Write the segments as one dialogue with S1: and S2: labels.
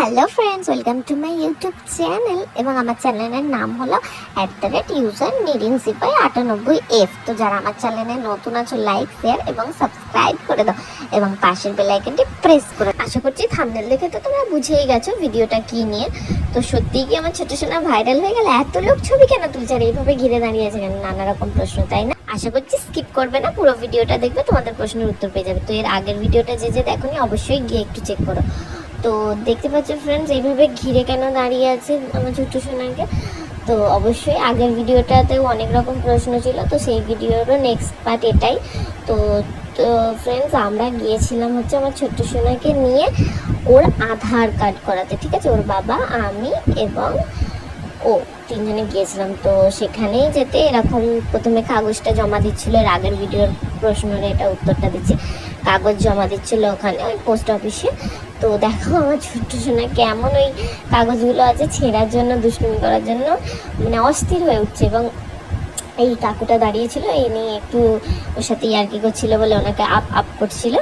S1: Hello friends welcome to my YouTube channel এবং আমার চ্যানেলের নাম হলো at the rate user Nirin Sipai আটানব্বই এফ তো যারা আমার চ্যানেলে নতুন আছো লাইক শেয়ার এবং সাবস্ক্রাইব করে দাও। এবং পাশের বেল আইকনটি প্রেস করে। আশা করছি থামনেল দেখে তো তোমরা বুঝেই গেছো ভিডিওটা কি নিয়ে। তো সত্যিই কি আমার ছোট সোনা ভাইরাল হয়ে গেল? এত লোক ছবি কেন তুলছে? আর এইভাবে ঘিরে দাঁড়িয়ে আছে কেন? নানা রকম প্রশ্ন, তাই না? আশা করছি স্কিপ করবে না, পুরো ভিডিওটা দেখবে, তোমাদের প্রশ্নের উত্তর পেয়ে যাবে। তো এর আগের ভিডিওটা যে যে দেখোনি, অবশ্যই গিয়ে একটু চেক করো। তো দেখতে পাচ্ছ ফ্রেন্ডস এইভাবে ঘিরে কেন দাঁড়িয়ে আছে আমার ছোট্ট সোনাকে? তো অবশ্যই আগের ভিডিওটাতেও অনেক রকম প্রশ্ন ছিল, তো সেই ভিডিওরও নেক্সট পার্ট এটাই। তো তো ফ্রেন্ডস আমরা গিয়েছিলাম হচ্ছে আমার ছোট্ট সোনাকে নিয়ে ওর আধার কার্ড করাতে, ঠিক আছে? ওর বাবা, আমি এবং ও তিনজনে গিয়েছিলাম। তো সেখানেই যেতে এরকম প্রথমে কাগজটা জমা দিচ্ছিল, এর আগের ভিডিওর প্রশ্নের এটা উত্তরটা দিচ্ছি। কাগজ জমা দিচ্ছিল ওখানে, ওই পোস্ট অফিসে তো দেখো আমার ছোট্ট সোনা কেমন ওই কাগজগুলো আছে ছেঁড়ার জন্য, দুষ্টুমি করার জন্য মানে অস্থির হয়ে উঠছে এবং এই কাকুটা দাঁড়িয়েছিল, এই নিয়ে একটু ওর সাথে ইয়ার্কি করছিল বলে ওনাকে আপ আপ করছিল।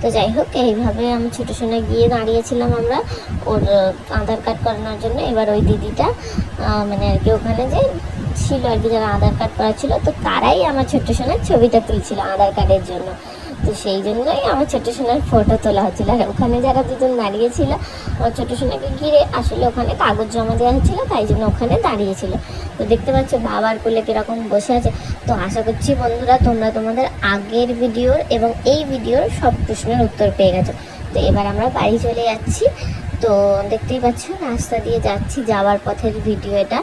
S1: তো যাই হোক, এইভাবে আমি ছোটো সোনা গিয়ে দাঁড়িয়েছিলাম আমরা ওর আধার কার্ড করানোর জন্য। এবার ওই দিদিটা মানে আর কি ওখানে যে ছিল আর কি, যারা আধার কার্ড করা ছিল তো তারাই আমার ছোট্ট সোনার ছবিটা তুলছিল আধার কার্ডের জন্য। তো সেই জন্যই আমার ছোট সোনার ফটো তোলা হচ্ছিল। আর ওখানে যারা দুজন দাঁড়িয়েছিল আমার ছোট্ট সোনাকে ঘিরে আসলে ওখানে কাগজ জমা দেওয়া হচ্ছিল, তাই জন্য ওখানে দাঁড়িয়েছিল তো দেখতে পাচ্ছ বাবার কোলে কীরকম বসে আছে। তো আশা করছি বন্ধুরা, তোমরা তোমাদের আগের ভিডিওর এবং এই ভিডিওর সব প্রশ্নের উত্তর পেয়ে গেছো। তো এবার আমরা বাড়ি চলে যাচ্ছি। তো দেখতেই পাচ্ছ, রাস্তা দিয়ে যাচ্ছি, যাওয়ার পথের ভিডিও এটা।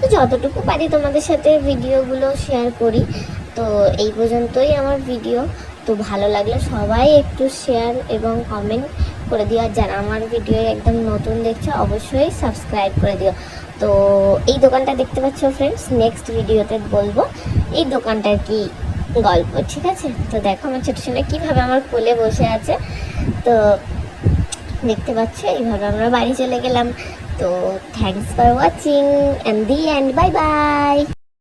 S1: তো যতটুকু পারি তোমাদের সাথে ভিডিওগুলো শেয়ার করি। তো এই পর্যন্তই আমার ভিডিও। তো ভালো লাগলে সবাই একটু শেয়ার এবং কমেন্ট করে দিও। আর যারা আমার ভিডিও একদম নতুন দেখছ, অবশ্যই সাবস্ক্রাইব করে দিও। তো এই দোকানটা দেখতে পাচ্ছ ফ্রেন্ডস নেক্সট ভিডিওতে বলব, এই দোকানটার কি গল্প, ঠিক আছে? তো দেখো আমার ছোটো ছোটো কীভাবে আমার কোলে বসে আছে। তো দেখতে পাচ্ছ, এইভাবে আমরা বাড়ি চলে গেলাম। তো thanks for watching and the and bye bye